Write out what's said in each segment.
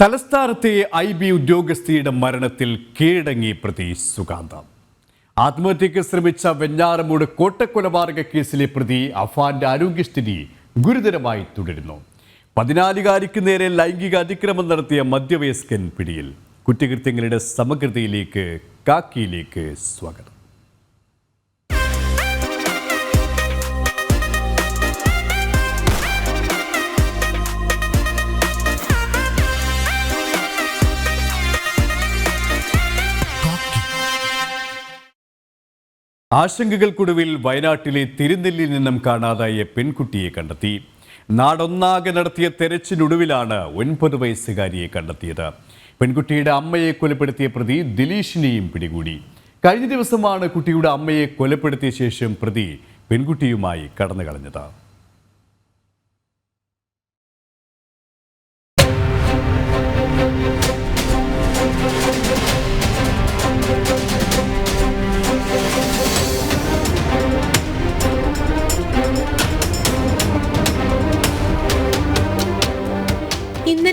തലസ്ഥാനത്തെ I B ഉദ്യോഗസ്ഥയുടെ മരണത്തിൽ കീഴടങ്ങി പ്രതി സുഗാന്ത. ആത്മഹത്യക്ക് ശ്രമിച്ച വെഞ്ഞാറമൂട് കോട്ടക്കൊലപാതക കേസിലെ പ്രതി അഫാന്റെ ആരോഗ്യസ്ഥിതി ഗുരുതരമായി തുടരുന്നു. പതിനാലുകാരിക്ക് നേരെ ലൈംഗിക അതിക്രമം നടത്തിയ മധ്യവയസ്കൻ പിടിയിൽ. കുറ്റകൃത്യങ്ങളുടെ സമഗ്രതയിലേക്ക് കാക്കിയിലേക്ക് സ്വാഗതം. ആശങ്കകൾക്കൊടുവിൽ വയനാട്ടിലെ തിരുനെല്ലിൽ നിന്നും കാണാതായ പെൺകുട്ടിയെ കണ്ടെത്തി. നാടൊന്നാകെ നടത്തിയ തെരച്ചിലൊടുവിലാണ് ഒൻപത് വയസ്സുകാരിയെ കണ്ടെത്തിയത്. പെൺകുട്ടിയുടെ അമ്മയെ കൊലപ്പെടുത്തിയ പ്രതി ദിലീഷിനെയും പിടികൂടി. കഴിഞ്ഞ ദിവസമാണ് കുട്ടിയുടെ അമ്മയെ കൊലപ്പെടുത്തിയ ശേഷം പ്രതി പെൺകുട്ടിയുമായി കടന്നു കളഞ്ഞത്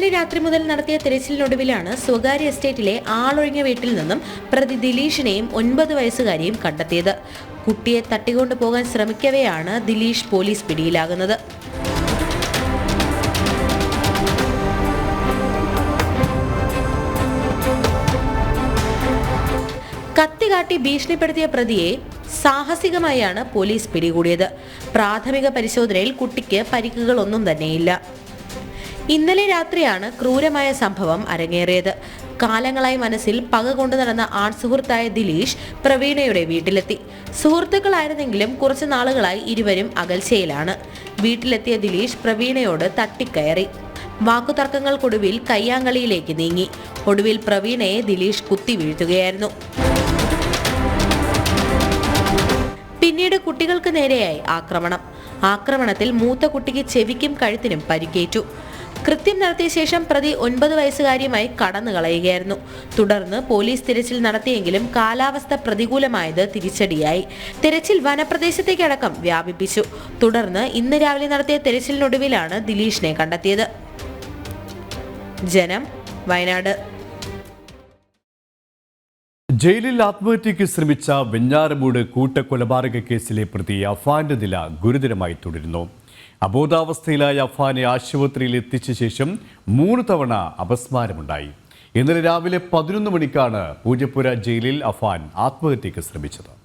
ഇന്നലെ രാത്രി മുതൽ നടത്തിയ തിരച്ചിലിനൊടുവിലാണ് സ്വകാര്യ എസ്റ്റേറ്റിലെ ആളൊഴിഞ്ഞ വീട്ടിൽ നിന്നും പ്രതി ദിലീഷിനെയും ഒൻപത് വയസ്സുകാരിയും കണ്ടെത്തിയത്. കുട്ടിയെ തട്ടിക്കൊണ്ടു പോകാൻ ശ്രമിക്കവെയാണ് ദിലീഷ് പോലീസ് പിടിയിലാകുന്നത്. കത്തി കാട്ടി ഭീഷണിപ്പെടുത്തിയ പ്രതിയെ സാഹസികമായാണ് പോലീസ് പിടികൂടിയത്. പ്രാഥമിക പരിശോധനയിൽ കുട്ടിക്ക് പരിക്കുകളൊന്നും തന്നെയില്ല. ഇന്നലെ രാത്രിയാണ് ക്രൂരമായ സംഭവം അരങ്ങേറിയത്. കാലങ്ങളായി മനസ്സിൽ പക കൊണ്ടു നടന്ന ആൺ സുഹൃത്തായ ദിലീഷ് പ്രവീണയുടെ വീട്ടിലെത്തി. സുഹൃത്തുക്കളായിരുന്നെങ്കിലും കുറച്ചു നാളുകളായി ഇരുവരും അകൽച്ചയിലാണ്. വീട്ടിലെത്തിയ ദിലീഷ് പ്രവീണയോട് തട്ടിക്കയറി. വാക്കുതർക്കങ്ങൾക്കൊടുവിൽ കയ്യാങ്കളിയിലേക്ക് നീങ്ങി. ഒടുവിൽ പ്രവീണയെ ദിലീഷ് കുത്തി വീഴ്ത്തുകയായിരുന്നു. പിന്നീട് കുട്ടികൾക്ക് നേരെയായി ആക്രമണം. ആക്രമണത്തിൽ മൂത്ത കുട്ടിക്ക് ചെവിക്കും കഴുത്തിനും പരിക്കേറ്റു. കൃത്യം നടത്തിയ ശേഷം പ്രതി ഒൻപത് വയസ്സുകാരിയുമായി കടന്നു കളയുകയായിരുന്നു. തുടർന്ന് പോലീസ് തിരച്ചിൽ നടത്തിയെങ്കിലും കാലാവസ്ഥ പ്രതികൂലമായത് തിരിച്ചടിയായി. തിരച്ചിൽ വനപ്രദേശത്തേക്കടക്കം വ്യാപിപ്പിച്ചു. തുടർന്ന് ഇന്ന് രാവിലെ നടത്തിയ തിരച്ചിലിനൊടുവിലാണ് ദിലീഷിനെ കണ്ടെത്തിയത്. ജനം വയനാട്. ജയിലിൽ ആത്മഹത്യയ്ക്ക് ശ്രമിച്ച വെഞ്ഞാറമൂട് കൂട്ടക്കൊലപാതക കേസിലെ പ്രതി അഫാന്റെ നില ഗുരുതരമായി തുടരുന്നു. അബോധാവസ്ഥയിലായ അഫാനെ ആശുപത്രിയിൽ എത്തിച്ച ശേഷം മൂന്ന് തവണ അപസ്മാരമുണ്ടായി. ഇന്നലെ രാവിലെ പതിനൊന്ന് മണിക്കാണ് പൂജപ്പുര ജയിലിൽ അഫാൻ ആത്മഹത്യയ്ക്ക് ശ്രമിച്ചത്.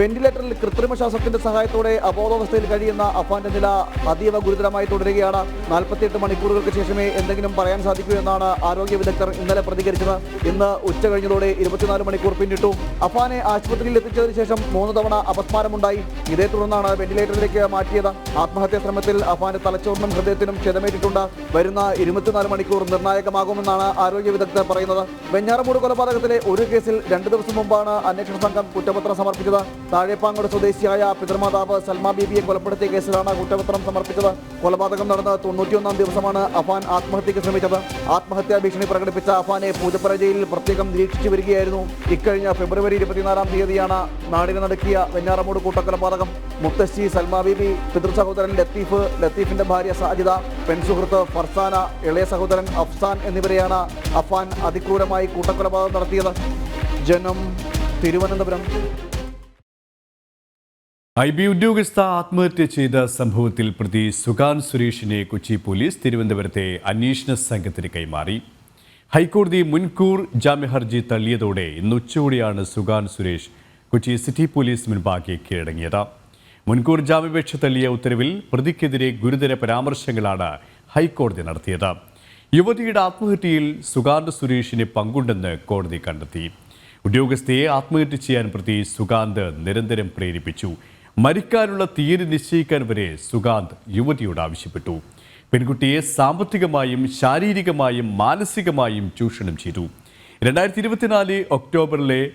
വെന്റിലേറ്ററിൽ കൃത്രിമ ശ്വാസത്തിന്റെ സഹായത്തോടെ അബോധാവസ്ഥയിൽ കഴിയുന്ന അഫാന്റെ നില അതീവ ഗുരുതരമായി തുടരുകയാണ്. നാൽപ്പത്തിയെട്ട് മണിക്കൂറുകൾക്ക് ശേഷമേ എന്തെങ്കിലും പറയാൻ സാധിക്കൂ എന്നാണ് ആരോഗ്യ വിദഗ്ധർ ഇന്നലെ പ്രതികരിച്ചത്. ഇന്ന് ഉച്ച കഴിഞ്ഞതോടെ ഇരുപത്തിനാല് മണിക്കൂർ പിന്നിട്ടു. അഫാനെ ആശുപത്രിയിൽ എത്തിച്ചതിന് ശേഷം മൂന്ന് തവണ അപസ്മാരമുണ്ടായി. ഇതേ തുടർന്നാണ് വെന്റിലേറ്ററിലേക്ക് മാറ്റിയത്. ആത്മഹത്യാ ശ്രമത്തിൽ അഫാന്റെ തലച്ചോറിനും ഹൃദയത്തിനും ക്ഷതമേറ്റിട്ടുണ്ട് വരുന്ന ഇരുപത്തിനാല് മണിക്കൂർ നിർണായകമാകുമെന്നാണ് ആരോഗ്യ വിദഗ്ധർ പറയുന്നത്. വെഞ്ഞാറമൂട് കൊലപാതകത്തിലെ ഒരു കേസിൽ രണ്ട് ദിവസം മുമ്പാണ് അന്വേഷണ സംഘം കുറ്റപത്രം സമർപ്പിച്ചത്. താഴെപ്പാങ്ങോട് സ്വദേശിയായ പിതൃമാതാവ് സൽമ ബീബിയെ കൊലപ്പെടുത്തിയ കേസിലാണ് കുറ്റപത്രം സമർപ്പിച്ചത്. കൊലപാതകം നടന്ന തൊണ്ണൂറ്റിയൊന്നാം ദിവസമാണ് അഫാൻ ആത്മഹത്യക്ക് ശ്രമിച്ചത്. ആത്മഹത്യാ ഭീഷണി പ്രകടിപ്പിച്ച അഫാനെ പൂജപ്പുര ജയിലിൽ പ്രത്യേകം നിരീക്ഷിച്ചു വരികയായിരുന്നു. ഇക്കഴിഞ്ഞ ഫെബ്രുവരി ഇരുപത്തിനാലാം തീയതിയാണ് നാടിനെ നടക്കിയ വെഞ്ഞാറമൂട് കൂട്ടക്കൊലപാതകം. മുത്തശ്ശി സൽമ ബീബി പിതൃ സഹോദരൻ ലത്തീഫ് ലത്തീഫിന്റെ ഭാര്യ സാജിദ പെൺസുഹൃത്ത് ഫർസാന ഇളയ സഹോദരൻ അഫ്സാൻ എന്നിവരെയാണ് അഫാൻ അതിക്രൂരമായി കൂട്ടക്കൊലപാതകം നടത്തിയത്. ജനം തിരുവനന്തപുരം. ഐ ബി ഉദ്യോഗസ്ഥ ആത്മഹത്യ ചെയ്ത സംഭവത്തിൽ പ്രതി സുഖാൻ സുരേഷിനെ കൊച്ചി പോലീസ് തിരുവനന്തപുരത്തെ അന്വേഷണ സംഘത്തിന് കൈമാറി. ഹൈക്കോടതി മുൻകൂർ ജാമ്യഹർജി തള്ളിയതോടെ ഇന്ന് ഉച്ചയോടെയാണ് സുഖാൻ സുരേഷ് കൊച്ചി സിറ്റി പോലീസ് മുൻപാകെ കീഴടങ്ങിയത്. മുൻകൂർ ജാമ്യപേക്ഷ തള്ളിയ ഉത്തരവിൽ പ്രതിക്കെതിരെ ഗുരുതര പരാമർശങ്ങളാണ് ഹൈക്കോടതി നടത്തിയത്. യുവതിയുടെ ആത്മഹത്യയിൽ സുകാന്ത് സുരേഷിന് പങ്കുണ്ടെന്ന് കോടതി കണ്ടെത്തി. ഉദ്യോഗസ്ഥയെ ആത്മഹത്യ ചെയ്യാൻ പ്രതി സുഖാന്ത് നിരന്തരം പ്രേരിപ്പിച്ചു. മരിക്കാനുള്ള തീയതി നിശ്ചയിക്കാൻ വരെ സുഗാന്ത് യുവതിയോട് ആവശ്യപ്പെട്ടു. പെൺകുട്ടിയെ സാമ്പത്തികമായും ശാരീരികമായും മാനസികമായും ചൂഷണം ചെയ്തു. രണ്ടായിരത്തി ഇരുപത്തിനാല് ഒക്ടോബറിലെ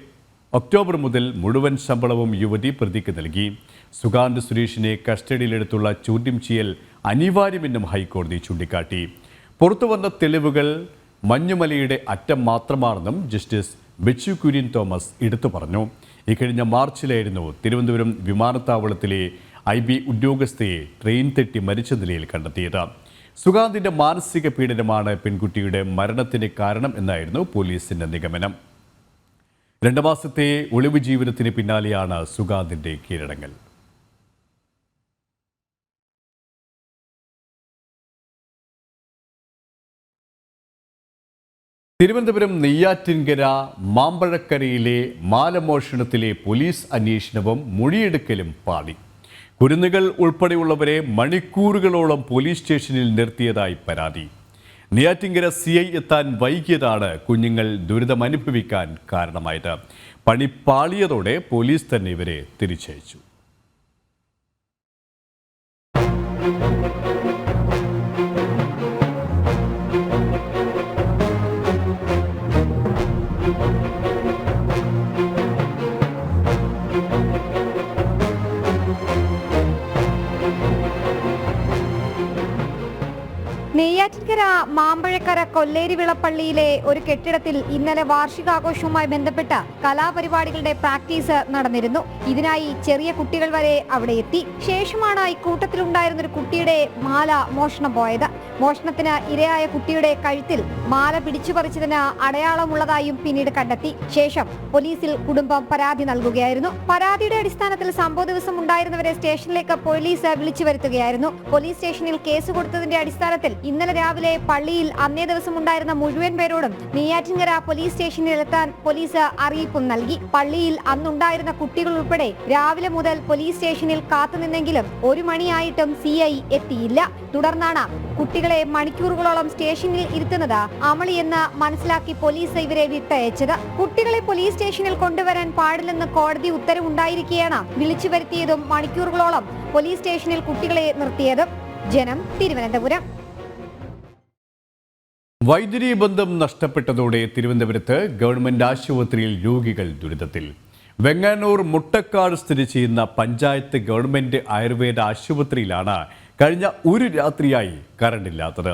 ഒക്ടോബർ മുതൽ മുഴുവൻ ശമ്പളവും യുവതി പ്രതിക്ക് നൽകി. സുഗാന്ത് സുരേഷിനെ കസ്റ്റഡിയിലെടുത്തുള്ള ചോദ്യം ചെയ്യൽ അനിവാര്യമെന്നും ഹൈക്കോടതി ചൂണ്ടിക്കാട്ടി. പുറത്തുവന്ന തെളിവുകൾ മഞ്ഞുമലയുടെ അറ്റം മാത്രമാണെന്നും ജസ്റ്റിസ് ബിച്ചു കുര്യൻ തോമസ് എടുത്തു പറഞ്ഞു. ഇക്കഴിഞ്ഞ മാർച്ചിലായിരുന്നു തിരുവനന്തപുരം വിമാനത്താവളത്തിലെ ഐ ബി ഉദ്യോഗസ്ഥയെ ട്രെയിൻ തെറ്റി മരിച്ച നിലയിൽ കണ്ടെത്തിയത്. സുഗാന്തിന്റെ മാനസിക പീഡനമാണ് പെൺകുട്ടിയുടെ മരണത്തിന് കാരണം എന്നായിരുന്നു പോലീസിന്റെ നിഗമനം. രണ്ടു മാസത്തെ ഒളിവ് ജീവിതത്തിന് പിന്നാലെയാണ് സുഗാന്തിന്റെ കീഴടങ്ങൽ. തിരുവനന്തപുരം നെയ്യാറ്റിൻകര മാമ്പഴക്കരയിലെ മാലമോഷണത്തിലെ പോലീസ് അന്വേഷണവും മൊഴിയെടുക്കലും പാളി. കുരുന്നുകൾ ഉൾപ്പെടെയുള്ളവരെ മണിക്കൂറുകളോളം പോലീസ് സ്റ്റേഷനിൽ നിർത്തിയതായി പരാതി. നെയ്യാറ്റിൻകര സി ഐ എത്താൻ വൈകിയതാണ് കുഞ്ഞുങ്ങൾ ദുരിതമനുഭവിക്കാൻ കാരണമായത്. പണി പാളിയതോടെ പോലീസ് തന്നെ ഇവരെ തിരിച്ചയച്ചു. നെയ്യാറ്റിൻകര മാമ്പഴക്കര കൊല്ലേരി വിളപ്പള്ളിയിലെ ഒരു കെട്ടിടത്തിൽ ഇന്നലെ വാർഷികാഘോഷവുമായി ബന്ധപ്പെട്ട കലാപരിപാടികളുടെ പ്രാക്ടീസ് നടന്നിരുന്നു. ഇതിനായി ചെറിയ കുട്ടികൾ വരെ അവിടെ എത്തി. ശേഷമാണ് ഇക്കൂട്ടത്തിലുണ്ടായിരുന്ന ഒരു കുട്ടിയുടെ മാല മോഷണം പോയത്. മോഷണത്തിന് ഇരയായ കുട്ടിയുടെ കഴുത്തിൽ മാല പിടിച്ചു പറിച്ചതിന് അടയാളമുള്ളതായും പിന്നീട് കണ്ടെത്തി. ശേഷം പോലീസിൽ കുടുംബം പരാതി നൽകുകയായിരുന്നു. പരാതിയുടെ അടിസ്ഥാനത്തിൽ സംഭവ ദിവസം ഉണ്ടായിരുന്നവരെ സ്റ്റേഷനിലേക്ക് പോലീസ് വിളിച്ചു വരുത്തുകയായിരുന്നു. പോലീസ് സ്റ്റേഷനിൽ കേസ് കൊടുത്തതിന്റെ അടിസ്ഥാനത്തിൽ ഇന്നലെ രാവിലെ പള്ളിയിൽ അന്നേ ദിവസം ഉണ്ടായിരുന്ന മുഴുവൻ പേരോടും നെയ്യാറ്റിൻകര പോലീസ് സ്റ്റേഷനിൽ എത്താൻ പോലീസ് അറിയിപ്പും നൽകി. പള്ളിയിൽ അന്നുണ്ടായിരുന്ന കുട്ടികൾ ഉൾപ്പെടെ രാവിലെ മുതൽ പോലീസ് സ്റ്റേഷനിൽ കാത്തുനിന്നെങ്കിലും ഒരു മണിയായിട്ടും സി എത്തിയില്ല. തുടർന്നാണ് കുട്ടികളെ മണിക്കൂറുകളോളം സ്റ്റേഷനിൽ ഇരുത്തുന്നത് അമളിയെന്ന് മനസ്സിലാക്കി പോലീസ് ഇവരെ വിട്ടയച്ചത്. കുട്ടികളെ പോലീസ് സ്റ്റേഷനിൽ കൊണ്ടുവരാൻ പാടില്ലെന്ന് കോടതി ഉത്തരവുണ്ടായിരിക്കെയാണ് വിളിച്ചു വരുത്തിയതും മണിക്കൂറുകളോളം പോലീസ് സ്റ്റേഷനിൽ കുട്ടികളെ നിർത്തിയതും. ജനം തിരുവനന്തപുരം. വൈദ്യുതി ബന്ധം നഷ്ടപ്പെട്ടതോടെ തിരുവനന്തപുരത്ത് ഗവൺമെന്റ് ആശുപത്രിയിൽ രോഗികൾ ദുരിതത്തിൽ. വെങ്ങാനൂർ മുട്ടക്കാട് സ്ഥിതി ചെയ്യുന്ന പഞ്ചായത്ത് ഗവൺമെന്റ് ആയുർവേദ ആശുപത്രിയിലാണ് കഴിഞ്ഞ ഒരു രാത്രിയായി കറണ്ടില്ലാത്തത്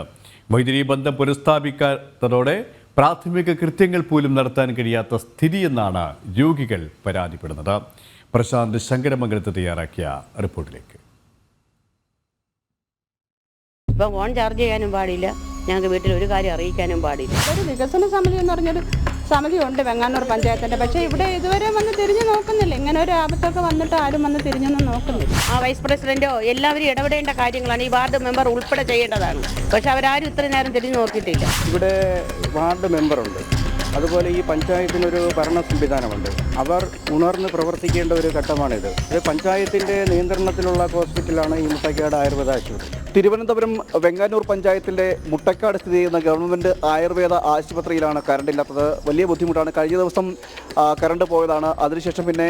വൈദ്യുതി ബന്ധം പുനഃസ്ഥാപിക്കാത്തതോടെ പ്രാഥമിക കൃത്യങ്ങൾ പോലും നടത്താൻ കഴിയാത്ത സ്ഥിതിയെന്നാണ് രോഗികൾ പരാതിപ്പെടുന്നത്. പ്രശാന്ത് ശങ്കരമംഗലത്ത് തയ്യാറാക്കിയ റിപ്പോർട്ടിലേക്ക്. ഇപ്പം ഫോൺ ചാർജ് ചെയ്യാനും പാടില്ല. ഞങ്ങൾക്ക് വീട്ടിൽ ഒരു കാര്യം അറിയിക്കാനും പാടില്ല. ഒരു വികസന സമിതി എന്ന് പറഞ്ഞൊരു സമിതി ഉണ്ട് വെങ്ങാനൂർ പഞ്ചായത്തിന്റെ. പക്ഷേ ഇവിടെ ഇതുവരെ വന്ന് തിരിഞ്ഞു നോക്കുന്നില്ല. ഇങ്ങനെ ഒരു ആപത്തൊക്കെ വന്നിട്ട് ആരും വന്ന് തിരിഞ്ഞൊന്നും നോക്കുന്നില്ല. ആ വൈസ് പ്രസിഡന്റോ എല്ലാവരും ഇടപെടേണ്ട കാര്യങ്ങളാണ് ഈ വാർഡ് മെമ്പർ ഉൾപ്പെടെ ചെയ്യേണ്ടതാണ്. പക്ഷെ അവരാരും ഇത്രയും നേരം തിരിഞ്ഞു നോക്കിയിട്ടില്ല. ഇവിടെ വാർഡ് മെമ്പറുണ്ട്. അതുപോലെ ഈ പഞ്ചായത്തിനൊരു ഭരണ സംവിധാനമുണ്ട്. അവർ ഉണർന്ന് പ്രവർത്തിക്കേണ്ട ഒരു ഘട്ടമാണിത്. ഇത് പഞ്ചായത്തിന്റെ നിയന്ത്രണത്തിലുള്ള ഹോസ്പിറ്റലാണ് ഈ മുട്ടക്കാട് ആയുർവേദ ആശുപത്രി. തിരുവനന്തപുരം വെങ്ങാനൂർ പഞ്ചായത്തിന്റെ മുട്ടക്കാട് സ്ഥിതി ചെയ്യുന്ന ഗവൺമെന്റ് ആയുർവേദ ആശുപത്രിയിലാണ് കറണ്ട് ഇല്ലാത്തത്. വലിയ ബുദ്ധിമുട്ടാണ്. കഴിഞ്ഞ ദിവസം കറണ്ട് പോയതാണ്. അതിനുശേഷം പിന്നെ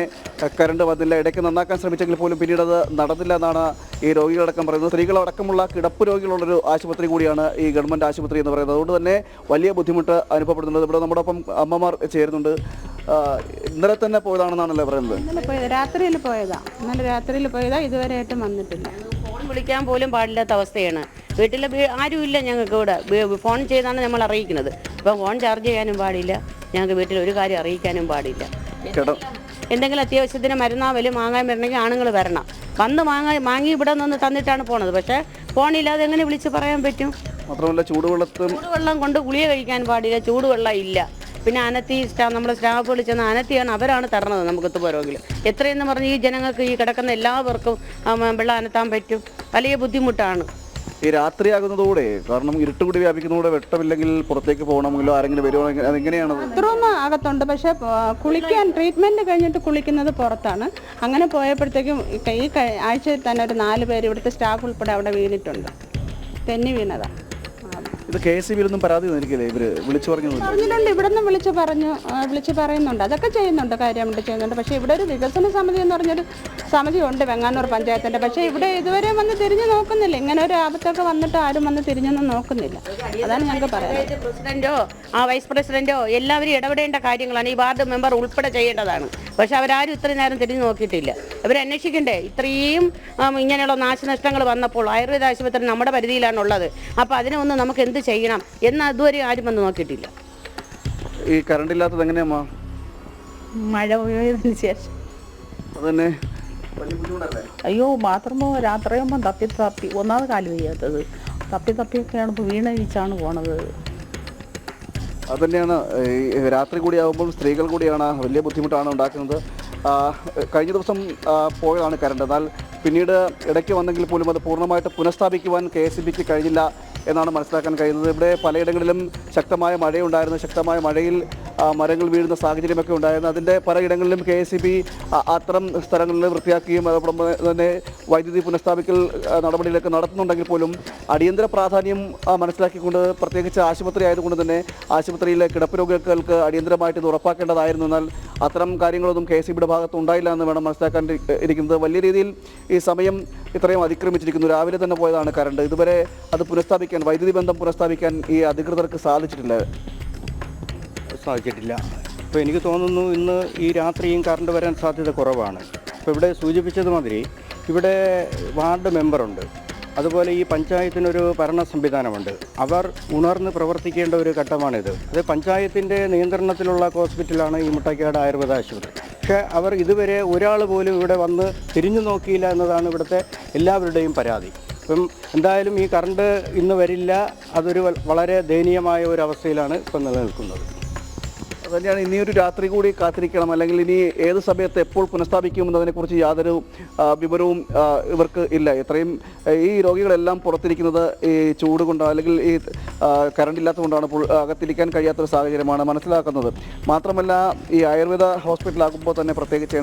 കറണ്ട് വന്നില്ല. ഇടയ്ക്ക് നന്നാക്കാൻ ശ്രമിച്ചെങ്കിൽ പോലും പിന്നീട് അത് നടന്നില്ല എന്നാണ് ഈ രോഗികളടക്കം പറയുന്നത്. സ്ത്രീകളടക്കമുള്ള കിടപ്പ് രോഗികളുള്ളൊരു ആശുപത്രി കൂടിയാണ് ഈ ഗവൺമെന്റ് ആശുപത്രി എന്ന് പറയുന്നത്. അതുകൊണ്ട് തന്നെ വലിയ ബുദ്ധിമുട്ട് അനുഭവപ്പെടുന്നുണ്ട്. ഇവിടെ നമ്മുടെ ഒപ്പം അമ്മമാർ ചേരുന്നുണ്ട്. ഇന്നലെ തന്നെ പോയതാണെന്നാണല്ലേ പറയുന്നത്? ഇന്നലെ പോയത്. രാത്രിയിൽ പോയതാ. ഇന്നലെ രാത്രിയിൽ പോയതാ. ഇതുവരെയായിട്ടും വന്നിട്ടില്ല. ഫോൺ വിളിക്കാൻ പോലും പാടില്ലാത്ത അവസ്ഥയാണ്. വീട്ടിൽ ആരുമില്ല ഞങ്ങൾക്ക് ഇവിടെ. ഫോൺ ചെയ്താണ് നമ്മൾ അറിയിക്കുന്നത്. ഇപ്പം ഫോൺ ചാർജ് ചെയ്യാനും പാടില്ല. ഞങ്ങൾക്ക് വീട്ടിൽ ഒരു കാര്യം അറിയിക്കാനും പാടില്ല. എന്തെങ്കിലും അത്യാവശ്യത്തിന് മരുന്നാവലും മാങ്ങാൻ വരണമെങ്കിൽ ആണുങ്ങൾ വരണം. വന്ന് മാങ്ങ മാങ്ങി ഇവിടെ നിന്ന് തന്നിട്ടാണ് പോണത്. പക്ഷേ ഫോണില്ലാതെ എങ്ങനെ വിളിച്ച് പറയാൻ പറ്റും? മാത്രമല്ല ചൂടുവെള്ളത്തും ചൂടുവെള്ളം കൊണ്ട് ഗുളിക കഴിക്കാൻ പാടില്ല. ചൂടുവെള്ളം ഇല്ല. പിന്നെ അനത്തി സ്റ്റാ നമ്മുടെ സ്റ്റാഫ് വിളിച്ചെന്ന് അനത്തിയാണ് അവരാണ് തരണത് നമുക്ക് തുപോരോഗിൽ എത്രയെന്ന് പറഞ്ഞ് ഈ ജനങ്ങൾക്ക് ഈ കിടക്കുന്ന എല്ലാവർക്കും വെള്ളം അനത്താൻ പറ്റും. വലിയ ബുദ്ധിമുട്ടാണ്. ഈ രാത്രിയാകുന്നതോടെ കാരണം ഇരുട്ടുകൂടി വ്യാപിക്കുന്നതോടെ വെട്ടമില്ലെങ്കിൽ പുറത്തേക്ക് പോകണമെങ്കിലോ ആരെങ്കിലും വരുവാണെങ്കിൽ അതെങ്ങനെയാണ് ബാത്റൂം അകത്തുണ്ട് പക്ഷെ കുളിക്കാൻ ട്രീറ്റ്മെന്റ് കഴിഞ്ഞിട്ട് കുളിക്കുന്നത് പുറത്താണ്. അങ്ങനെ പോയപ്പോഴത്തേക്കും ഈ ക- ആഴ്ചയിൽ തന്നെ ഒരു നാല് പേര് ഇവിടുത്തെ സ്റ്റാഫ് ഉൾപ്പെടെ അവിടെ വീണിട്ടുണ്ട്. തെന്നി വീണതാ. ആ, ഇത് കെ എസ് ബിയിലൊന്നും പരാതി തന്നിരിക്കില്ലേ ഇവർ വിളിച്ചു പറഞ്ഞു പറഞ്ഞിട്ടുണ്ട് ഇവിടെ നിന്ന് വിളിച്ച് പറഞ്ഞു ആ, വിളിച്ച് പറയുന്നുണ്ട്. അതൊക്കെ ചെയ്യുന്നുണ്ട് കാര്യമായിട്ട് ചെയ്യുന്നുണ്ട്. പക്ഷേ ഇവിടെ ഒരു വികസന സമിതി എന്ന് പറഞ്ഞൊരു സമിതി ഉണ്ട് വെങ്ങാനൂർ പഞ്ചായത്തിന്റെ പക്ഷേ ഇവിടെ ഇതുവരെ വന്ന് തിരിഞ്ഞു നോക്കുന്നില്ല. ഇങ്ങനെ ഒരു ആപത്തൊക്കെ വന്നിട്ട് ആരും വന്ന് തിരിഞ്ഞൊന്നും നോക്കുന്നില്ല. അതാണ് ഞങ്ങൾക്ക് പറയാനുള്ളത്. പ്രസിഡന്റോ ആ വൈസ് പ്രസിഡന്റോ എല്ലാവരും ഇടപെടേണ്ട കാര്യങ്ങളാണ്. ഈ വാർഡ് മെമ്പർ ഉൾപ്പെടെ ചെയ്യേണ്ടതാണ്. പക്ഷെ അവരാരും ഇത്രയും നേരം തിരിഞ്ഞു നോക്കിയിട്ടില്ല. ഇവർ അന്വേഷിക്കണ്ടേ? ഇത്രയും ആം, ഇങ്ങനെയുള്ള നാശനഷ്ടങ്ങൾ വന്നപ്പോൾ ആയുർവേദ ആശുപത്രി നമ്മുടെ പരിധിയിലാണുള്ളത്. അപ്പോൾ അതിനൊന്ന് നമുക്ക് എന്ത് ചെയ്യണം എന്ന് അതുവരെ ആരും വന്ന് നോക്കിയിട്ടില്ല. ഈ കറണ്ട് ഇല്ലാത്തത് എങ്ങനെയാ മഴ പെയ്തതിന് ശേഷം. അയ്യോ ബാത്റൂമോ രാത്രിയാകുമ്പോൾ തപ്പി തപ്പി ഒന്നാമത് കാൽ വയ്യാത്തത്. തപ്പി തപ്പിയൊക്കെയാണ് ഇപ്പോൾ വീണഴിച്ചാണ് പോണത്. അത് തന്നെയാണ് ഈ രാത്രി കൂടിയാകുമ്പോൾ സ്ത്രീകൾ കൂടിയാണ് വലിയ ബുദ്ധിമുട്ടാണ് ഉണ്ടാക്കുന്നത്. കഴിഞ്ഞ ദിവസം പോയതാണ് കറണ്ട് എന്നാൽ പിന്നീട് ഇടയ്ക്ക് വന്നെങ്കിൽ പോലും അത് പൂർണമായിട്ട് പുനഃസ്ഥാപിക്കുവാൻ കെ എസ് ഇ ബിക്ക് കഴിഞ്ഞില്ല. എന്നാണ് മനസ്സിലാക്കാൻ കഴിയുന്നത്. ഇവിടെ പലയിടങ്ങളിലും ശക്തമായ മഴയുണ്ടായിരുന്നു. ശക്തമായ മഴയിൽ മരങ്ങൾ വീഴുന്ന സാഹചര്യമൊക്കെ ഉണ്ടായിരുന്നു. അതിന്റെ പലയിടങ്ങളിലും കെ എസ് ബി അത്തരം സ്ഥലങ്ങളിൽ വൃത്തിയാക്കുകയും അതോടൊപ്പം തന്നെ വൈദ്യുതി പുനഃസ്ഥാപിക്കൽ നടപടികളൊക്കെ നടത്തുന്നുണ്ടെങ്കിൽ പോലും അടിയന്തര പ്രാധാന്യം മനസ്സിലാക്കിക്കൊണ്ട് പ്രത്യേകിച്ച് ആശുപത്രി ആയതുകൊണ്ട് തന്നെ ആശുപത്രിയിലെ കിടപ്പ് രോഗികൾക്ക് അടിയന്തരമായിട്ട് ഇത് ഉറപ്പാക്കേണ്ടതായിരുന്നു. എന്നാൽ അത്തരം കാര്യങ്ങളൊന്നും കെ എസ് ബിയുടെ ഭാഗത്ത് ഉണ്ടായില്ല എന്ന് വേണം മനസ്സിലാക്കാൻ ഇരിക്കുന്നത്. വലിയ രീതിയിൽ ഈ സമയം ഇത്രയും അതിക്രമിച്ചിരിക്കുന്നു. രാവിലെ തന്നെ പോയതാണ് കറണ്ട് ഇതുവരെ അത് പുനഃസ്ഥാപിക്കാൻ വൈദ്യുതി ബന്ധം പുനഃസ്ഥാപിക്കാൻ ഈ അധികൃതർക്ക് സാധിച്ചിട്ടില്ല. സാധിച്ചിട്ടില്ല. അപ്പോൾ എനിക്ക് തോന്നുന്നു ഇന്ന് ഈ രാത്രിയും കറണ്ട് വരാൻ സാധ്യത കുറവാണ്. അപ്പോൾ ഇവിടെ സൂചിപ്പിച്ചത് മാതിരി ഇവിടെ വാർഡ് മെമ്പറുണ്ട്. അതുപോലെ ഈ പഞ്ചായത്തിനൊരു ഭരണ സംവിധാനമുണ്ട്. അവർ ഉണർന്ന് പ്രവർത്തിക്കേണ്ട ഒരു ഘട്ടമാണിത്. അത് പഞ്ചായത്തിന്റെ നിയന്ത്രണത്തിലുള്ള ഹോസ്പിറ്റലാണ് ഈ മുട്ടക്കാട് ആയുർവേദ ആശുപത്രി. പക്ഷേ അവർ ഇതുവരെ ഒരാൾ പോലും ഇവിടെ വന്ന് തിരിഞ്ഞു നോക്കിയില്ല എന്നതാണ് ഇവിടുത്തെ എല്ലാവരുടെയും പരാതി. ഇപ്പം എന്തായാലും ഈ കറണ്ട് ഇന്ന് വരില്ല. അതൊരു വളരെ ദയനീയമായ ഒരു അവസ്ഥയിലാണ് ഇപ്പം നിലനിൽക്കുന്നത്. അതുതന്നെയാണ് ഒരു രാത്രി കൂടി കാത്തിരിക്കണം. അല്ലെങ്കിൽ ഇനി ഏത് സമയത്ത് എപ്പോൾ പുനഃസ്ഥാപിക്കും എന്നതിനെക്കുറിച്ച് യാതൊരു വിവരവും ഇവർക്ക് ഇല്ല. എത്രയും ഈ രോഗികളെല്ലാം പുറത്തിരിക്കുന്നത് ഈ ചൂട് കൊണ്ടോ അല്ലെങ്കിൽ ഈ കറണ്ട് ഇല്ലാത്തതുകൊണ്ടാണ് പുൾ- അകത്തിരിക്കാൻ കഴിയാത്തൊരു സാഹചര്യമാണ് മനസ്സിലാക്കുന്നത്. മാത്രമല്ല ഈ ആയുർവേദ ഹോസ്പിറ്റലാകുമ്പോൾ തന്നെ പ്രത്യേകിച്ച്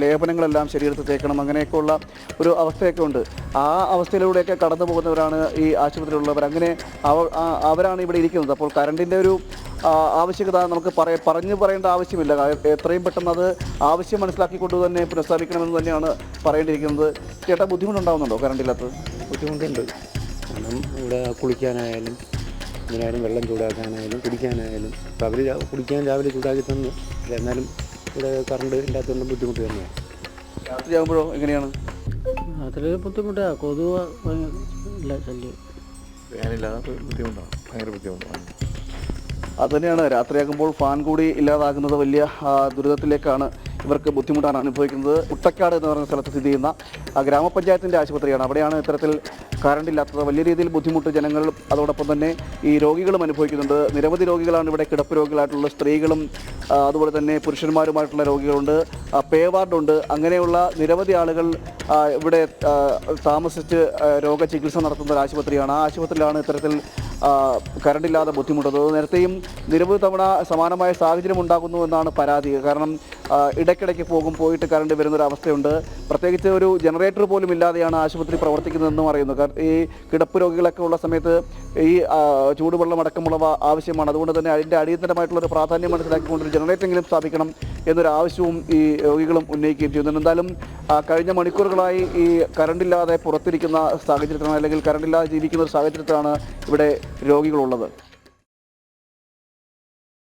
ലേപനങ്ങളെല്ലാം ശരീരത്തിൽ തേക്കണം. അങ്ങനെയൊക്കെയുള്ള ഒരു അവസ്ഥയൊക്കെ ഉണ്ട്. ആ അവസ്ഥയിലൂടെയൊക്കെ കടന്നു പോകുന്നവരാണ് ഈ ആശുപത്രിയിലുള്ളവർ. അങ്ങനെ അവരാണ് ഇവിടെ ഇരിക്കുന്നത്. അപ്പോൾ കറണ്ടിന്റെ ഒരു ആവശ്യകത നമുക്ക് പറയ പറഞ്ഞു പറയേണ്ട ആവശ്യമില്ല. എത്രയും പെട്ടെന്ന് അത് ആവശ്യം മനസ്സിലാക്കിക്കൊണ്ട് തന്നെ പുനഃസ്ഥാപിക്കണമെന്ന് തന്നെയാണ് പറയേണ്ടിയിരിക്കുന്നത്. ചേട്ടാ ബുദ്ധിമുട്ടുണ്ടാവുന്നുണ്ടോ കറണ്ട് ഇല്ലാത്തത് ബുദ്ധിമുട്ടുണ്ട്. കാരണം ഇവിടെ കുളിക്കാനായാലും ഇതിനായാലും വെള്ളം ചൂടാക്കാനായാലും കുടിക്കാനായാലും ഇപ്പോൾ അവർ കുടിക്കാൻ രാവിലെ ചൂടാക്കി തന്നു. എന്നാലും ഇവിടെ കറണ്ട് ഇല്ലാത്തതുകൊണ്ട് ബുദ്ധിമുട്ട് തന്നെയാണ്. രാത്രിയാകുമ്പോഴോ എങ്ങനെയാണ്? രാത്രി ബുദ്ധിമുട്ടാണ് കൊതുക ഇല്ല ശല്യം. ഫാനില്ലാതെ ബുദ്ധിമുട്ടാണ്. ഭയങ്കര ബുദ്ധിമുട്ടാണ്. അത് തന്നെയാണ് രാത്രിയാകുമ്പോൾ ഫാൻ കൂടി ഇല്ലാതാകുന്നത് വലിയ ദുരിതത്തിലേക്കാണ് ഇവർക്ക് ബുദ്ധിമുട്ടാണ് അനുഭവിക്കുന്നത്. ഉട്ടക്കാട് എന്ന് പറയുന്ന സ്ഥലത്ത് സ്ഥിതി ചെയ്യുന്ന ഗ്രാമപഞ്ചായത്തിന്റെ ആശുപത്രിയാണ് അവിടെയാണ് ഇത്തരത്തിൽ കറണ്ട് ഇല്ലാത്തത്. വലിയ രീതിയിൽ ബുദ്ധിമുട്ട് ജനങ്ങൾ അതോടൊപ്പം തന്നെ ഈ രോഗികളും അനുഭവിക്കുന്നുണ്ട്. നിരവധി രോഗികളാണ് ഇവിടെ കിടപ്പ് രോഗികളായിട്ടുള്ള സ്ത്രീകളും അതുപോലെ തന്നെ പുരുഷന്മാരുമായിട്ടുള്ള രോഗികളുണ്ട്. പേവാർഡുണ്ട്. അങ്ങനെയുള്ള നിരവധി ആളുകൾ ഇവിടെ താമസിച്ച് രോഗചികിത്സ നടത്തുന്ന ഒരു ആശുപത്രിയാണ്. ആ ആശുപത്രിയിലാണ് ഇത്തരത്തിൽ കരണ്ടില്ലാതെ ബുദ്ധിമുട്ടുന്നത്. നേരത്തെയും നിരവധി തവണ സമാനമായ സാഹചര്യം ഉണ്ടാകുന്നു എന്നാണ് പരാതി. കാരണം ഇടയ്ക്കിടയ്ക്ക് പോകും പോയിട്ട് കറണ്ട് വരുന്ന ഒരു അവസ്ഥയുണ്ട്. പ്രത്യേകിച്ച് ഒരു ജനറേറ്റർ പോലും ഇല്ലാതെയാണ് ആശുപത്രി പ്രവർത്തിക്കുന്നതെന്നും അറിയുന്നു. കാരണം ഈ കിടപ്പ് രോഗികളൊക്കെ ഉള്ള സമയത്ത് ഈ ചൂടുവെള്ളം അടക്കമുള്ളവ ആവശ്യമാണ്. അതുകൊണ്ട് തന്നെ അതിന്റെ അടിയന്തരമായിട്ടുള്ള ഒരു പ്രാധാന്യം മനസ്സിലാക്കിക്കൊണ്ട് ജനറേറ്ററെങ്കിലും സ്ഥാപിക്കണം എന്നൊരു ആവശ്യവും ഈ രോഗികളും ഉന്നയിക്കുകയും ചെയ്യുന്നു എന്തായാലും കഴിഞ്ഞ മണിക്കൂറുകളായി ഈ കറണ്ടില്ലാതെ പുറത്തിരിക്കുന്ന സാഹചര്യത്തിലാണ് അല്ലെങ്കിൽ കറണ്ടില്ലാതെ ജീവിക്കുന്ന ഒരു സാഹചര്യത്തിലാണ് ഇവിടെ രോഗികളുള്ളത്.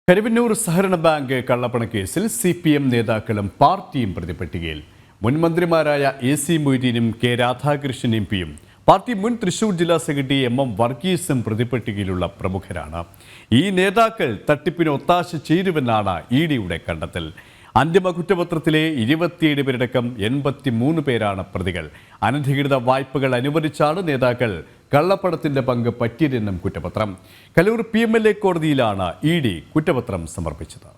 കരുവന്നൂർ സഹകരണ ബാങ്ക് കള്ളപ്പണ കേസിൽ സി പി എം നേതാക്കളും പാർട്ടിയും പ്രതിപട്ടികയിൽ മുൻമന്ത്രിമാരായ എ സി മൊയ്തീനും കെ രാധാകൃഷ്ണൻ എം പിയും പാർട്ടി മുൻ തൃശൂർ ജില്ലാ സെക്രട്ടറി എം എം വർഗീസും പ്രതിപട്ടികയിലുള്ള പ്രമുഖരാണ്. ഈ നേതാക്കൾ തട്ടിപ്പിന് ഒത്താശ ചേരുമെന്നാണ് ഇ ഡിയുടെ കണ്ടെത്തൽ. അന്തിമ കുറ്റപത്രത്തിലെ ഇരുപത്തിയേഴ് പേരടക്കം എൺപത്തി മൂന്ന് പേരാണ് പ്രതികൾ. അനധികൃത വായ്പകൾ അനുവദിച്ചാണ് നേതാക്കൾ കള്ളപ്പണത്തിന്റെ പങ്ക് പറ്റിയതെന്നും കുറ്റപത്രം. Kaloor P M L A കോടതിയിലാണ് ഇ ഡി കുറ്റപത്രം സമർപ്പിച്ചത്.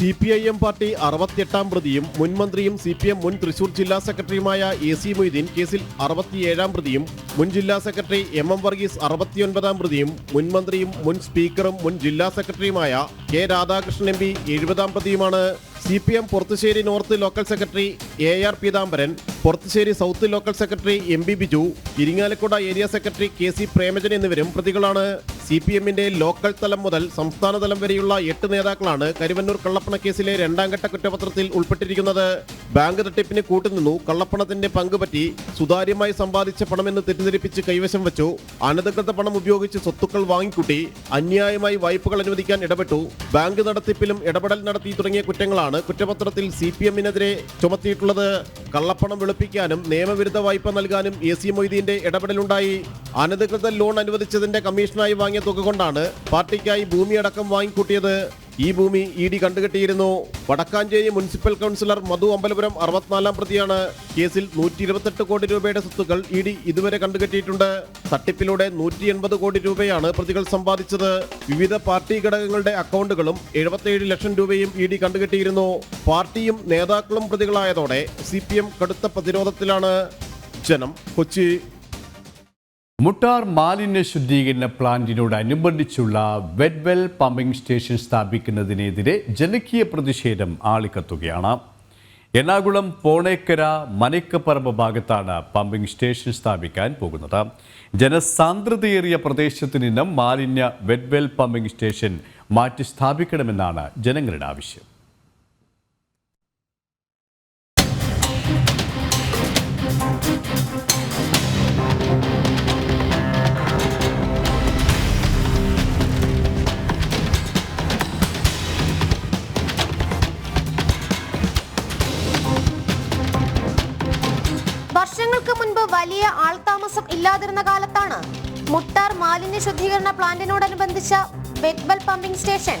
C P I M party അറുപത്തിയെട്ടാം പ്രതിയും മുൻമന്ത്രിയും സി പി എം മുൻ തൃശൂർ ജില്ലാ സെക്രട്ടറിയുമായ എ സി മൊയ്തീൻ കേസിൽ അറുപത്തിയേഴാം പ്രതിയും മുൻ ജില്ലാ സെക്രട്ടറി എം എം വർഗീസ് അറുപത്തിയൊൻപതാം പ്രതിയും മുൻമന്ത്രിയും മുൻ സ്പീക്കറും മുൻ ജില്ലാ സെക്രട്ടറിയുമായ കെ രാധാകൃഷ്ണൻ എം പി എഴുപതാം പ്രതിയുമാണ് C P M Porathissery north local secretary A R Peethambaran Porathissery south local secretary M B Biju Irinjalakuda area secretary K C Premajan എന്നിവരും പ്രതികളാണ്. സി പി എമ്മിന്റെ ലോക്കൽ തലം മുതൽ സംസ്ഥാന തലം വരെയുള്ള എട്ട് നേതാക്കളാണ് കരുവന്നൂർ കള്ളപ്പണ കേസിലെ രണ്ടാം ഘട്ട കുറ്റപത്രത്തിൽ ഉൾപ്പെട്ടിരിക്കുന്നത്. ബാങ്ക് തട്ടിപ്പിന് കൂട്ടുനിന്നു കള്ളപ്പണത്തിന്റെ പങ്ക് പറ്റി സുതാര്യമായി സമ്പാദിച്ച പണമെന്ന് തെറ്റിദ്ധരിപ്പിച്ച് കൈവശം വെച്ചു. അനധികൃത പണം ഉപയോഗിച്ച് സ്വത്തുക്കൾ വാങ്ങിക്കൂട്ടി അന്യായമായി വായ്പകൾ അനുവദിക്കാൻ ഇടപെട്ടു. ബാങ്ക് നടത്തിപ്പിലും ഇടപെടൽ നടത്തി തുടങ്ങിയ കുറ്റങ്ങളാണ് കുറ്റപത്രത്തിൽ സി പി എമ്മിനെതിരെ ചുമത്തിയിട്ടുള്ളത് കള്ളപ്പണം വെളുപ്പിക്കാനും നിയമവിരുദ്ധ വായ്പ നൽകാനും എ സി മൊയ്തീന്റെ ഇടപെടലുണ്ടായി. അനധികൃത ലോൺ അനുവദിച്ചതിന്റെ കമ്മീഷനായി വാങ്ങിയ തുക കൊണ്ടാണ് പാർട്ടിക്കായി ഭൂമിയടക്കം വാങ്ങിക്കൂട്ടിയത്. ഈ ഭൂമി ഇ ഡി കണ്ടുകെട്ടിയിരുന്നു. വടക്കാഞ്ചേരി മുനിസിപ്പൽ കൗൺസിലർ മധു അമ്പലപുരം അറുപത്തിനാലാം പ്രതിയാണ്. കേസിൽ നൂറ്റി ഇരുപത്തെട്ട് കോടി രൂപയുടെ സ്വത്തുക്കൾ ഇ ഡി ഇതുവരെ കണ്ടുകെട്ടിയിട്ടുണ്ട്. തട്ടിപ്പിലൂടെ നൂറ്റി എൺപത് കോടി രൂപയാണ് പ്രതികൾ സമ്പാദിച്ചത്. വിവിധ പാർട്ടി ഘടകങ്ങളുടെ അക്കൗണ്ടുകളും എഴുപത്തിയേഴ് ലക്ഷം രൂപയും ഇ ഡി കണ്ടുകെട്ടിയിരുന്നു. പാർട്ടിയും നേതാക്കളും പ്രതികളായതോടെ സി കടുത്ത പ്രതിരോധത്തിലാണ്. ജനം കൊച്ചി. മുട്ടാർ മാലിന്യ ശുദ്ധീകരണ പ്ലാന്റിനോടനുബന്ധിച്ചുള്ള വെഡ്വെൽ പമ്പിംഗ് സ്റ്റേഷൻ സ്ഥാപിക്കുന്നതിനെതിരെ ജനകീയ പ്രതിഷേധം ആളിക്കത്തുകയാണ്. എറണാകുളം പോണേക്കര മനക്കപ്പറമ്പ് ഭാഗത്താണ് പമ്പിംഗ് സ്റ്റേഷൻ സ്ഥാപിക്കാൻ പോകുന്നത്. ജനസാന്ദ്രതയേറിയ പ്രദേശത്തു നിന്നും മാലിന്യ വെഡ്വെൽ പമ്പിംഗ് സ്റ്റേഷൻ മാറ്റി സ്ഥാപിക്കണമെന്നാണ് ജനങ്ങളുടെ ആവശ്യം. വലിയ ആൾതാമസം ഇല്ലാതിരുന്ന കാലത്താണ് മുട്ടാർ മാലിന്യ ശുദ്ധീകരണ പ്ലാന്റിനോടനുബന്ധിച്ച വെഗ്ബൽ പമ്പിംഗ് സ്റ്റേഷൻ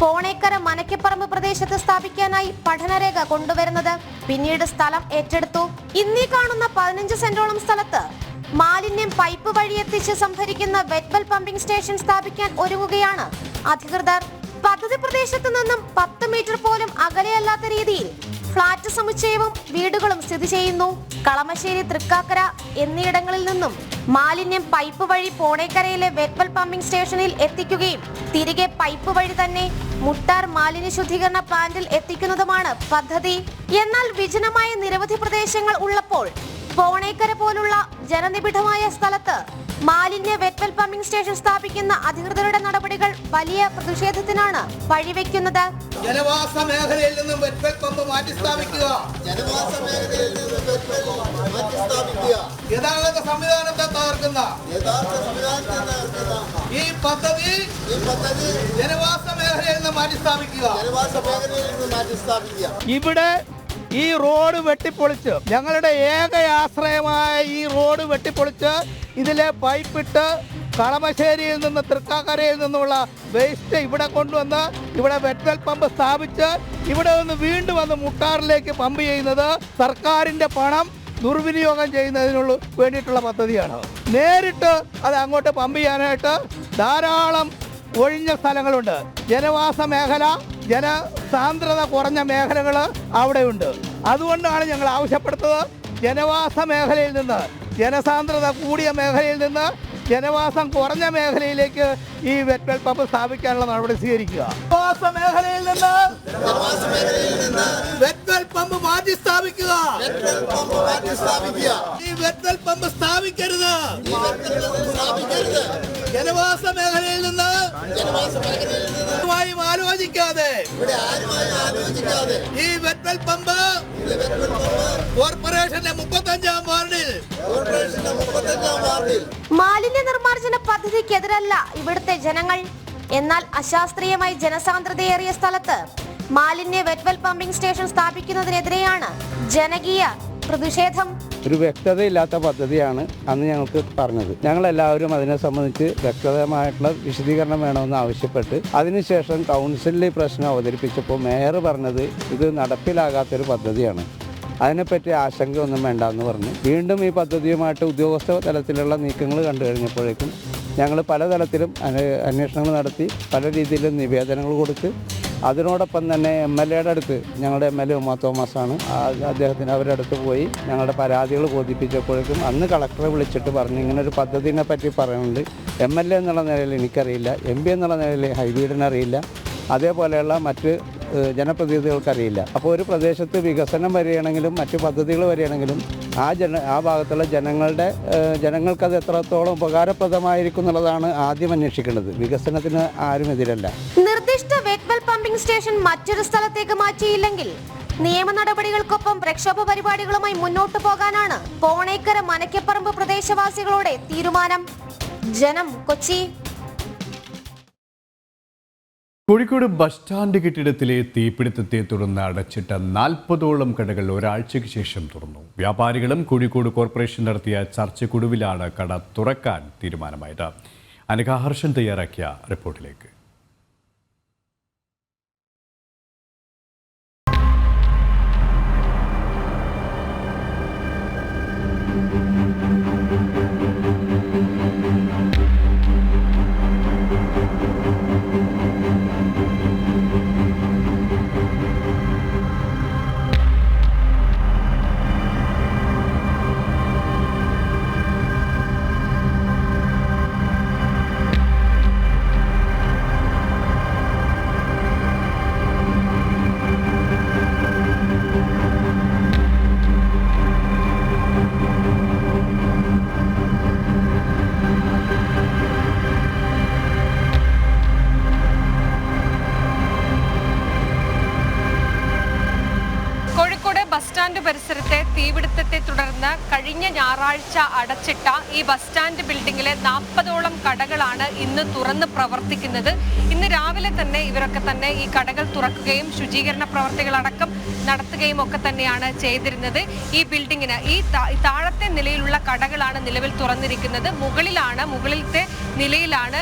പോണേക്കര മനക്കപ്പറമ്പ് പ്രദേശത്ത് സ്ഥാപിക്കാനായി പഠനരേഖ കൊണ്ടുവരുന്നത്. പിന്നീട് സ്ഥലം ഏറ്റെടുത്തു. ഇന്നീ കാണുന്ന പതിനഞ്ച് സെന്റോളം സ്ഥലത്ത് മാലിന്യം പൈപ്പ് വഴി എത്തിച്ച് സംഭരിക്കുന്ന വെഗ്ബൽ പമ്പിംഗ് സ്റ്റേഷൻ സ്ഥാപിക്കാൻ ഒരുങ്ങുകയാണ് അധികൃതർ. പദ്ധതി പ്രദേശത്ത് നിന്നും പത്ത് മീറ്റർ പോലും അകലെയല്ലാത്ത രീതിയിൽ ഫ്ളാറ്റ് സമുച്ചയവും വീടുകളും സ്ഥിതി ചെയ്യുന്നു. കളമശ്ശേരി തൃക്കാക്കര എന്നിവിടങ്ങളിൽ നിന്നും മാലിന്യം പൈപ്പ് വഴി പോണേക്കരയിലെ വെറ്റ്വൽ പമ്പിംഗ് സ്റ്റേഷനിൽ എത്തിക്കുകയും തിരികെ പൈപ്പ് വഴി തന്നെ മുട്ടാർ മാലിന്യ ശുദ്ധീകരണ പ്ലാന്റിൽ എത്തിക്കുന്നതുമാണ് പദ്ധതി. എന്നാൽ വിജനമായ നിരവധി പ്രദേശങ്ങൾ ഉള്ളപ്പോൾ പോണേക്കര പോലുള്ള ജനനിബിഡമായ സ്ഥലത്ത് മാലിന്യ വെറ്റൽ പമ്പിംഗ് സ്റ്റേഷൻ സ്ഥാപിക്കുന്ന അധികൃതരുടെ നടപടികൾ വലിയ പ്രതിഷേധത്തിനാണ് വഴിവെക്കുന്നത്. ജനവാസ മേഖലയിൽ നിന്നും വെറ്റ്വെൽ പമ്പ് മാറ്റി സ്ഥാപിക്കുക ജനവാസ മേഖലയിൽ നിന്നും വെറ്റ്വെൽ മാറ്റി സ്ഥാപിക്കുക ഗതാഗത സംവിധാനത്തെ തകർക്കുന്ന. ഈ പദ്ധതി ഈ പദ്ധതി ജനവാസ മേഖലയിൽ നിന്ന് മാറ്റി സ്ഥാപിക്കുക ജനവാസ മേഖലയിൽ നിന്ന് മാറ്റി സ്ഥാപിക്കുക ഇവിടെ ഈ റോഡ് വെട്ടിപ്പൊളിച്ച് ഞങ്ങളുടെ ഏക ആശ്രയമായ ഈ റോഡ് വെട്ടിപ്പൊളിച്ച് ഇതിലെ പൈപ്പിട്ട് കളമശ്ശേരിയിൽ നിന്ന് തൃക്കാക്കരയിൽ നിന്നുള്ള വേസ്റ്റ് ഇവിടെ കൊണ്ടുവന്ന് ഇവിടെ വെറ്റൽ പമ്പ് സ്ഥാപിച്ച് ഇവിടെ നിന്ന് വീണ്ടും വന്ന് മുട്ടാറിലേക്ക് പമ്പ് ചെയ്യുന്നത് സർക്കാരിന്റെ പണം ദുർവിനിയോഗം ചെയ്യുന്നതിനുള്ള വേണ്ടിയിട്ടുള്ള പദ്ധതിയാണ്. നേരിട്ട് അത് അങ്ങോട്ട് പമ്പ് ചെയ്യാനായിട്ട് ധാരാളം ഒഴിഞ്ഞ സ്ഥലങ്ങളുണ്ട്. ജനവാസ മേഖല ജനസാന്ദ്രത കുറഞ്ഞ മേഖലകൾ അവിടെയുണ്ട്. അതുകൊണ്ടാണ് ഞങ്ങൾ ആവശ്യപ്പെടുത്തത് ജനവാസ മേഖലയിൽ നിന്ന് ജനസാന്ദ്രത കൂടിയ മേഖലയിൽ നിന്ന് ജനവാസം കുറഞ്ഞ മേഖലയിലേക്ക് ഈ വെറ്റ്വെൽ പമ്പ് സ്ഥാപിക്കാനുള്ള നടപടി സ്വീകരിക്കുക. ജനവാസ മേഖലയിൽ നിന്ന് വെറ്റ്വെൽ പമ്പ് മാറ്റി സ്ഥാപിക്കുക. ഈ വെറ്റ്വെൽ പമ്പ് സ്ഥാപിക്കരുത്. ജനവാസ മേഖലയിൽ നിന്ന് ആലോചിക്കാതെ. ഈ വെറ്റ്വെൽ പമ്പ് കോർപ്പറേഷന്റെ മുപ്പത്തഞ്ചാം വാർഡിൽ. മാലിന്യ നിർമ്മാർജന പദ്ധതിക്കെതിരല്ല ഇവിടുത്തെ ജനങ്ങൾ. എന്നാൽ അശാസ്ത്രീയമായി ജനസാന്ദ്രതയേറിയ സ്ഥലത്ത് മാലിന്യ വെറ്റ്വെൽ പമ്പിംഗ് സ്റ്റേഷൻ സ്ഥാപിക്കുന്നതിനെതിരെയാണ് ജനകീയ പ്രതിഷേധം. ഒരു വ്യക്തതയില്ലാത്ത പദ്ധതിയാണ് അന്ന് ഞങ്ങൾക്ക് പറഞ്ഞത്. ഞങ്ങളെല്ലാവരും അതിനെ സംബന്ധിച്ച് വ്യക്തമായിട്ടുള്ള വിശദീകരണം വേണമെന്ന് ആവശ്യപ്പെട്ട് അതിനുശേഷം കൗൺസിലിൽ ഈ പ്രശ്നം അവതരിപ്പിച്ചപ്പോൾ മേയർ പറഞ്ഞത് ഇത് നടപ്പിലാകാത്തൊരു പദ്ധതിയാണ്. അതിനെപ്പറ്റി ആശങ്കയൊന്നും വേണ്ട എന്ന് പറഞ്ഞു. വീണ്ടും ഈ പദ്ധതിയുമായിട്ട് ഉദ്യോഗസ്ഥ തലത്തിലുള്ള നീക്കങ്ങൾ കണ്ടു കഴിഞ്ഞപ്പോഴേക്കും ഞങ്ങൾ പലതരത്തിലും അന്വേഷണങ്ങൾ നടത്തി പല രീതിയിലും നിവേദനങ്ങൾ കൊടുത്ത് അതിനോടൊപ്പം തന്നെ എം എൽ എയുടെ അടുത്ത് ഞങ്ങളുടെ എം എൽ എ ഉമാ തോമസാണ്. അദ്ദേഹത്തിന് അവരുടെ അടുത്ത് പോയി ഞങ്ങളുടെ പരാതികൾ ബോധിപ്പിച്ചപ്പോഴേക്കും അന്ന് കളക്ടറെ വിളിച്ചിട്ട് പറഞ്ഞു ഇങ്ങനെ ഒരു പദ്ധതിനെ പറ്റി പറയുന്നുണ്ട്. എം എൽ എ എന്നുള്ള നിലയിൽ എനിക്കറിയില്ല എം പി എന്നുള്ള നിലയിൽ ഹൈബീഡിനറിയില്ല. അതേപോലെയുള്ള മറ്റ് ജനപ്രതിനിധികൾക്കറിയില്ല. അപ്പോൾ ഒരു പ്രദേശത്ത് വികസനം വരികയാണെങ്കിലും മറ്റു പദ്ധതികൾ വരികയാണെങ്കിലും ആ ജന ആ ഭാഗത്തുള്ള ജനങ്ങളുടെ ജനങ്ങൾക്കത് എത്രത്തോളം ഉപകാരപ്രദമായിരിക്കും എന്നുള്ളതാണ് ആദ്യം അന്വേഷിക്കേണ്ടത്. വികസനത്തിന് ആരും എതിരല്ല. പമ്പിംഗ് സ്റ്റേഷൻ മറ്റൊരു സ്ഥലത്തേക്ക് മാറ്റിയില്ലെങ്കിൽ നിയമ നടപടികൾക്കൊപ്പം പ്രക്ഷോഭ പരിപാടികളുമായി മുന്നോട്ടു പോകാനാണ് കോണേക്കര മനക്കപ്പറമ്പ് പ്രദേശവാസികളുടെ തീരുമാനം. ജനം കൊച്ചി. കോഴിക്കോട് ബസ് സ്റ്റാൻഡ് കെട്ടിടത്തിലെ തീപിടുത്തത്തെ തുടർന്ന് അടച്ചിട്ട നാൽപ്പതോളം കടകൾ ഒരാഴ്ചയ്ക്ക് ശേഷം തുറന്നു. വ്യാപാരികളും കോഴിക്കോട് കോർപ്പറേഷൻ നടത്തിയ ചർച്ചയ്ക്കൊടുവിലാണ് കട തുറക്കാൻ തീരുമാനമായത്. അനഘാഹർഷൻ തയ്യാറാക്കിയ റിപ്പോർട്ടിലേക്ക്. കഴിഞ്ഞ ഞായറാഴ്ച അടച്ചിട്ട ഈ ബസ് സ്റ്റാൻഡ് ബിൽഡിംഗിലെ നാൽപ്പതോളം കടകളാണ് ഇന്ന് തുറന്ന് പ്രവർത്തിക്കുന്നത്. ഇന്ന് രാവിലെ തന്നെ ഇവരൊക്കെ തന്നെ ഈ കടകൾ തുറക്കുകയും ശുചീകരണ പ്രവർത്തികളടക്കം നടത്തുകയും ഒക്കെ തന്നെയാണ് ചെയ്തിരുന്നത്. ഈ ബിൽഡിങ്ങിന് ഈ താഴത്തെ നിലയിലുള്ള കടകളാണ് നിലവിൽ തുറന്നിരിക്കുന്നത്. മുകളിലാണ് മുകളിലത്തെ നിലയിലാണ്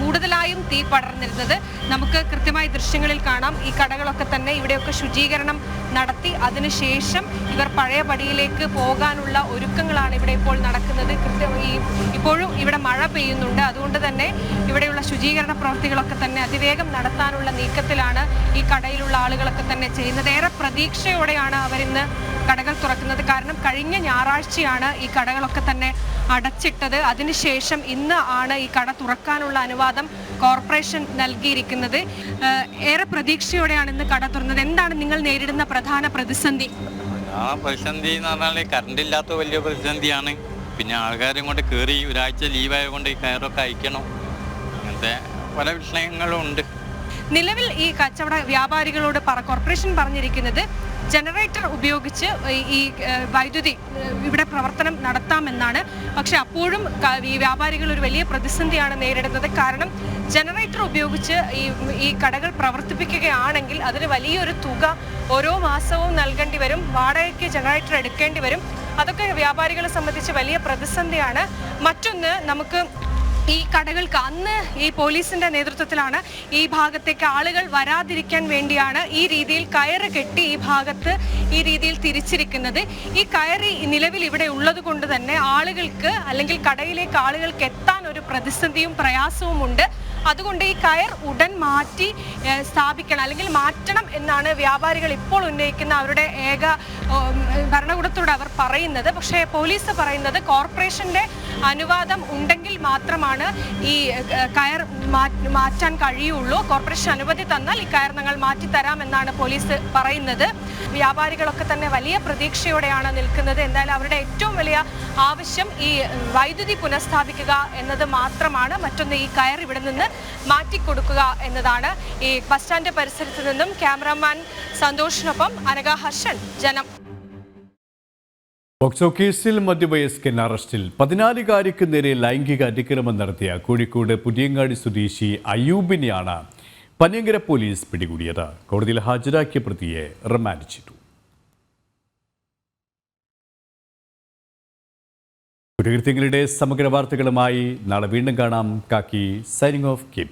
കൂടുതലായും തീ പടർന്നിരുന്നത്. നമുക്ക് കൃത്യമായ ദൃശ്യങ്ങളിൽ കാണാം. ഈ കടകളൊക്കെ തന്നെ ഇവിടെയൊക്കെ ശുചീകരണം നടത്തി. അതിനുശേഷം ഇവർ പഴയ പടിയിലേക്ക് പോകാനുള്ള ഒരുക്കങ്ങളാണ് ഇവിടെ ഇപ്പോൾ നടക്കുന്നത്. കൃത്യം ഈ ഇപ്പോഴും ഇവിടെ മഴ പെയ്യുന്നുണ്ട്. അതുകൊണ്ട് തന്നെ ഇവിടെയുള്ള ശുചീകരണ പ്രവൃത്തികളൊക്കെ തന്നെ അതിവേഗം നടത്താനുള്ള നീക്കത്തിലാണ് ഈ കടയിലുള്ള ആളുകളൊക്കെ തന്നെ ചെയ്യുന്നത്. ഏറെ പ്രതീക്ഷയോടെയാണ് അവരിന്ന് കടകൾ തുറക്കുന്നത്. കാരണം കഴിഞ്ഞ ഞായറാഴ്ചയാണ് ഈ കടകളൊക്കെ തന്നെ അടച്ചിട്ടത്. അതിനുശേഷം ഇന്ന് ആണ് ഈ കട തുറക്കാനുള്ള അനുവാദം കോർപ്പറേഷൻ നൽകിയിരിക്കുന്നത്. ഏറെ പ്രതീക്ഷയോടെയാണ് ഇന്ന് കട തുറന്നത്. എന്താണ് നിങ്ങൾ നേരിടുന്ന പ്രധാന പ്രതിസന്ധി? ആ പ്രതിസന്ധി എന്ന് പറഞ്ഞാൽ കറണ്ട് ഇല്ലാത്ത വലിയ പ്രതിസന്ധിയാണ്. പിന്നെ ആൾക്കാരും കൊണ്ട് കയറി ഒരാഴ്ച ലീവായത് കൊണ്ട് ഈ കയറൊക്കെ അയക്കണം. അങ്ങനത്തെ പല വിഷയങ്ങളും ഉണ്ട്. നിലവിൽ ഈ കച്ചവട വ്യാപാരികളോട് പറ കോർപ്പറേഷൻ പറഞ്ഞിരിക്കുന്നത് ജനറേറ്റർ ഉപയോഗിച്ച് ഈ- വൈദ്യുതി ഇവിടെ പ്രവർത്തനം നടത്താമെന്നാണ്. പക്ഷെ അപ്പോഴും ഈ വ്യാപാരികൾ ഒരു വലിയ പ്രതിസന്ധിയാണ് നേരിടുന്നത്. കാരണം ജനറേറ്റർ ഉപയോഗിച്ച് ഈ ഈ കടകൾ പ്രവർത്തിപ്പിക്കുകയാണെങ്കിൽ അതിന് വലിയൊരു തുക ഓരോ മാസവും നൽകേണ്ടി വരും. വാടകയ്ക്ക് ജനറേറ്റർ എടുക്കേണ്ടി വരും. അതൊക്കെ വ്യാപാരികളെ സംബന്ധിച്ച് വലിയ പ്രതിസന്ധിയാണ്. മറ്റൊന്ന് നമുക്ക് ഈ കടകൾക്ക് അന്ന് ഈ പോലീസിന്റെ നേതൃത്വത്തിലാണ് ഈ ഭാഗത്തേക്ക് ആളുകൾ വരാതിരിക്കാൻ വേണ്ടിയാണ് ഈ രീതിയിൽ കയറ് കെട്ടി ഈ ഭാഗത്ത് ഈ രീതിയിൽ തിരിച്ചിരിക്കുന്നത്. ഈ കയറി നിലവിൽ ഇവിടെ ഉള്ളത് കൊണ്ട് തന്നെ ആളുകൾക്ക് അല്ലെങ്കിൽ കടയിലേക്ക് ആളുകൾക്ക് എത്താൻ ഒരു പ്രതിസന്ധിയും പ്രയാസവും ഉണ്ട്. അതുകൊണ്ട് ഈ കയർ ഉടൻ മാറ്റി സ്ഥാപിക്കണം അല്ലെങ്കിൽ മാറ്റണം എന്നാണ് വ്യാപാരികൾ ഇപ്പോൾ ഉന്നയിക്കുന്ന അവരുടെ ഏക ഭരണകൂടത്തോട് അവർ പറയുന്നത്. പക്ഷേ പോലീസ് പറയുന്നത് കോർപ്പറേഷന്റെ അനുവാദം ഉണ്ടെങ്കിൽ മാത്രമാണ് ഈ കയർ മാറ്റാൻ കഴിയുള്ളൂ. കോർപ്പറേഷൻ അനുമതി തന്നാൽ ഈ കയർ ഞങ്ങൾ മാറ്റി തരാമെന്നാണ് പോലീസ് പറയുന്നത്. വ്യാപാരികളൊക്കെ തന്നെ വലിയ പ്രതീക്ഷയോടെയാണ് നിൽക്കുന്നത്. എന്തായാലും അവരുടെ ഏറ്റവും വലിയ ആവശ്യം ഈ വൈദ്യുതി പുനഃസ്ഥാപിക്കുക എന്നത് മാത്രമാണ്. മറ്റൊന്ന് ഈ കയർ ഇവിടെ നിന്ന് മാറ്റിക്കൊടുക്കുക എന്നതാണ്. ഈ ബസ് സ്റ്റാൻഡ് പരിസരത്ത് നിന്നും ക്യാമറാമാൻ സന്തോഷിനൊപ്പം അനഘ ഹർഷൻ ജനം പോക്സോ കേസിൽ മധ്യവയസ്കൻ അറസ്റ്റിൽ. പതിനാലുകാരിക്ക് നേരെ ലൈംഗിക അതിക്രമം നടത്തിയ കോഴിക്കോട് പുതിയങ്ങാടി സ്വദേശി അയ്യൂബിനെയാണ് പനിയങ്കര പോലീസ് പിടികൂടിയത്. കോടതിയിൽ ഹാജരാക്കിയ പ്രതിയെ റിമാൻഡ് ചെയ്തു. കുറ്റകൃത്യങ്ങളുടെ സമഗ്ര വാർത്തകളുമായി നാളെ വീണ്ടും കാണാം. കാക്കി സൈനിങ് ഓഫ് കെ